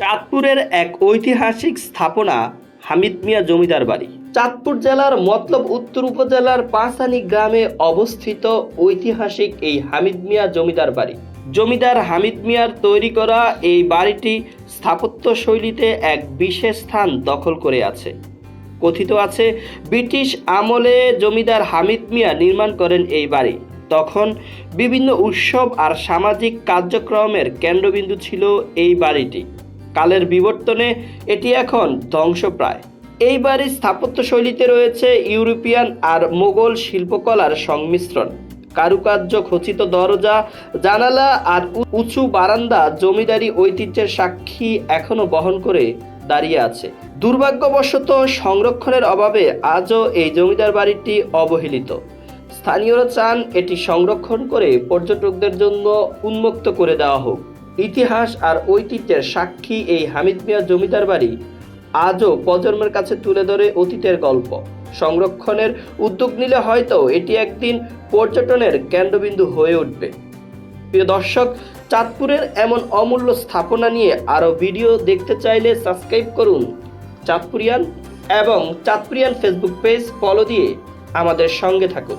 চাঁদপুরের এক ঐতিহাসিক স্থাপনা হামিদ মিয়া জমিদার বাড়ি। চাঁদপুর জেলার মতলব উত্তর উপজেলার পাঁচানি গ্রামে অবস্থিত ঐতিহাসিক এই হামিদ মিয়া জমিদার বাড়ি। জমিদার হামিদ মিয়ার তৈরি করা এই বাড়িটি স্থাপত্য শৈলীতে এক বিশেষ স্থান দখল করে আছে। কথিত আছে, ব্রিটিশ আমলে জমিদার হামিদ মিয়া নির্মাণ করেন এই বাড়ি। তখন বিভিন্ন উৎসব আর সামাজিক কার্যক্রমের কেন্দ্রবিন্দু ছিল এই বাড়িটি। কালের বিবর্তনে এটি এখন ধ্বংসপ্রায়। এই বাড়ির স্থাপত্য শৈলীতে রয়েছে ইউরোপিয়ান আর মোগল শিল্পকলার সংমিশ্রণ। কারুকার্য খচিত দরজা, জানালা আর উঁচু বারান্দা জমিদারি ঐতিহ্যের সাক্ষী এখনও বহন করে দাঁড়িয়ে আছে। দুর্ভাগ্যবশত সংরক্ষণের অভাবে আজও এই জমিদার বাড়িটি অবহেলিত। স্থানীয়রা চান এটি সংরক্ষণ করে পর্যটকদের জন্য উন্মুক্ত করে দেওয়া হোক। ইতিহাস আর ঐতিহ্যের সাক্ষী এই হামিদ মিয়া জমিদার বাড়ি আজও প্রজন্মের কাছে তুলে ধরে অতীতের গল্প। সংরক্ষণের উদ্যোগ নিলে হয়তো এটি একদিন পর্যটনের কেন্দ্রবিন্দু হয়ে উঠবে। প্রিয় দর্শক, চাঁদপুরের এমন অমূল্য স্থাপনা নিয়ে আরও ভিডিও দেখতে চাইলে সাবস্ক্রাইব করুন চাঁদপুরিয়ান এবং চাঁদপুরিয়ান ফেসবুক পেজ ফলো দিয়ে আমাদের সঙ্গে থাকুন।